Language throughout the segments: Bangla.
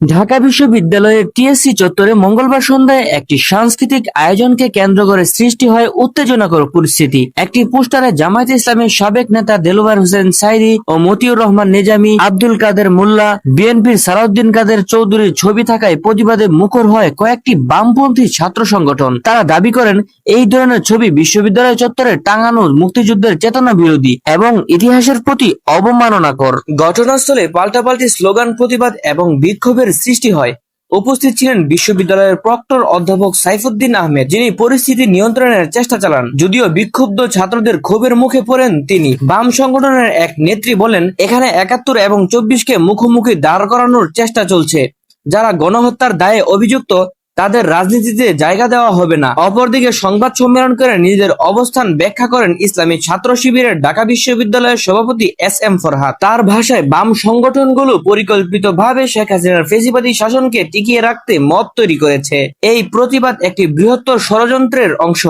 ঢাকা বিশ্ববিদ্যালয়ের টিএসসি চত্বরে মঙ্গলবার সন্ধ্যায় একটি সাংস্কৃতিক আয়োজনকে কেন্দ্র করে সৃষ্টি হয় উত্তেজনাকর পরিস্থিতি। একটি পোস্টারে জামায়াত ইসলামের সাবেক নেতা দেলোয়ার হোসেন সাইদি ও মতিউর রহমান নিজামী, আব্দুল কাদের মোল্লা, বিএনপির সালাউদ্দিন কাদের চৌধুরীর ছবি থাকায় প্রতিবাদে মুখর হয় কয়েকটি বামপন্থী ছাত্র সংগঠন। তারা দাবি করেন, এই ধরনের ছবি বিশ্ববিদ্যালয় চত্বরে টাঙানো মুক্তিযুদ্ধের চেতনা বিরোধী এবং ইতিহাসের প্রতি অবমাননাকর। ঘটনাস্থলে পাল্টাপাল্টি স্লোগান, প্রতিবাদ এবং বিক্ষোভের সৃষ্টি হয়। উপস্থিত ছিলেন বিশ্ববিদ্যালয়ের প্রক্টর অধ্যাপক সাইফুদ্দিন আহমেদ, যিনি পরিস্থিতি নিয়ন্ত্রণের চেষ্টা চালান। যদিও বিক্ষুব্ধ ছাত্রদের ক্ষোভের মুখে পড়েন তিনি। বাম সংগঠনের এক নেত্রী বলেন, এখানে একাত্তর এবং চব্বিশকে মুখোমুখি দাঁড় করানোর চেষ্টা চলছে। যারা গণহত্যার দায়ে অভিযুক্ত তাদের রাজনীতিতে জায়গা দেওয়া হবে না। অপরদিকে সংবাদ সম্মেলন করে নিজেদের অবস্থান ব্যাখ্যা করেন ইসলামী ছাত্র শিবিরের ঢাকা বিশ্ববিদ্যালয়ের সভাপতি এস এম ফরহাদ। তার ভাষায় বাম সংগঠনগুলো পরিকল্পিতভাবে শেখ হাসিনার ফেসিবাদী শাসনকে টিকিয়ে রাখতে মত তৈরি করেছে। এই প্রতিবাদ একটি বৃহত্তর ষড়যন্ত্রের অংশ,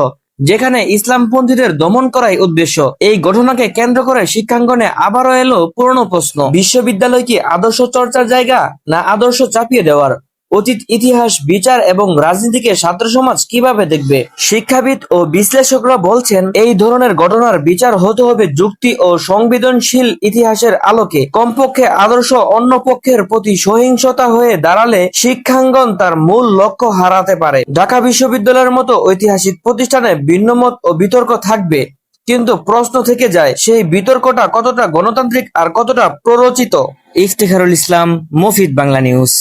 যেখানে ইসলামপন্থীদের দমন করাই উদ্দেশ্য। এই ঘটনাকে কেন্দ্র করে শিক্ষাঙ্গনে আবারও এলো পুরনো প্রশ্ন, বিশ্ববিদ্যালয় কি আদর্শ চর্চার জায়গা না আদর্শ চাপিয়ে দেওয়ার? অতীত ইতিহাস, বিচার এবং রাজনীতিকে ছাত্র সমাজ কীভাবে দেখবে? শিক্ষাবিদ ও বিশ্লেষকরা বলছেন, এই ধরনের ঘটনার বিচার হতে হবে যুক্তি ও সংবেদনশীল ইতিহাসের আলোকে। কমপক্ষে আদর্শ অন্য পক্ষের প্রতি সহিংসতা হয়ে দাঁড়ালে শিক্ষাঙ্গন তার মূল লক্ষ্য হারাতে পারে। ঢাকা বিশ্ববিদ্যালয়ের মতো ঐতিহাসিক প্রতিষ্ঠানে ভিন্নমত ও বিতর্ক থাকবে, কিন্তু প্রশ্ন থেকে যায়, সেই বিতর্কটা কতটা গণতান্ত্রিক আর কতটা প্ররোচিত? ইফতেখারুল ইসলাম, মফিদ বাংলা নিউজ।